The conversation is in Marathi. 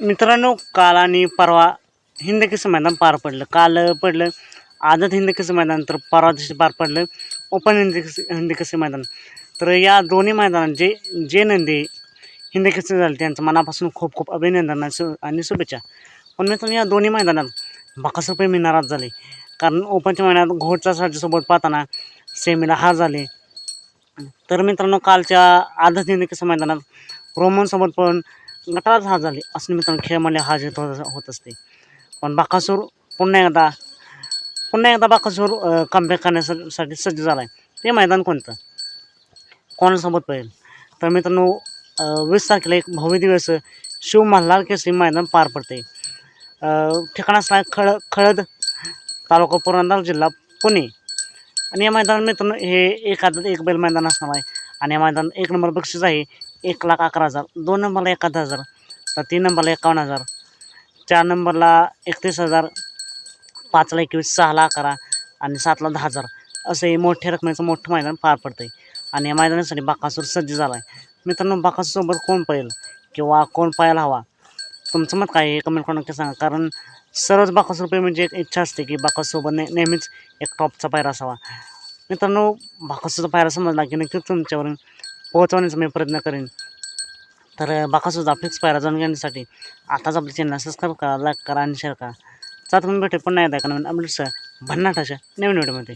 मित्रांनो काल आणि परवा हिंद केसरी मैदान पार पडलं. काल पडलं आदत हिंद केसरी मैदान तर परवा दिवशी पार पडलं ओपन हिंद हिंद केसरी मैदान. तर या दोन्ही मैदानात जे जे नंदी हिंद केसरी झाले त्यांचं मनापासून खूप खूप अभिनंदन आणि आणि शुभेच्छा. पण मित्रांनो या दोन्ही मैदानात बाकास रुपये मी नाराज झाले. कारण ओपनच्या मैदानात घोडचा साठीसोबत पाहताना सेमीला हार झाले. तर मित्रांनो कालच्या आदत हिंद केसरी मैदानात रोमनसोबत पण गटारात हार झाले. असं मित्रांनो खेळामध्ये हार जीत होत होत असते. पण बाकासूर पुन्हा एकदा पुन्हा एकदा बाकासूर कमबॅक करण्यासाठी सज्ज झाला आहे ते मैदान कोणतं? कोणासोबत पाहिजे तर मित्रांनो वीस तारखेला एक भव्य दिवस शिव मल्हार केसरी मैदान पार पडते. ठिकाण असणार खळ खळद तालुका पुरंदर जिल्हा पुणे. आणि या मैदानात मित्रांनो हे एक एक बैल मैदान असणार आहे. आणि या मैदान एक नंबर बक्षीस आहे. एक लाख अकरा हजार. दोन नंबरला एकाहत्तर हजार. तर तीन नंबरला एकावन्न हजार. चार नंबरला एकतीस हजार. पाचला एकवीस सहाला अकरा आणि सातला दहा हजार. असं हे मोठ्या रकमेचं मोठं मैदान पार पडतं आहे आणि या मैदानासाठी बाकासूर सज्ज झाला आहे मित्रांनो बाकासूरसोबत कोण पळेल किंवा कोण पाहायला हवा? तुमचं मत काय हे कमेंट करून नक्की सांगा. कारण सर्वच बाकासूर पे म्हणजे एक इच्छा असते की बाकासूरसोबत ने नेहमीच एक टॉपचा पायरा असावा. मित्रांनो बाकासूरचा पायरा समजला की नक्कीच तुमच्यावरून पोहोचवण्याचा मी प्रयत्न करेन. तर बाकासुद्धा फिक्स पायरा जाणून घेण्यासाठी आताच आपल्या चॅनल सबस्क्राईब करा लाईक करा आणि शेअर करा. चात म्हणून भेटे पुन्हा एकदा का नवीन अपडेट्स भन्नाटाच्या नवीन व्हिडिओमध्ये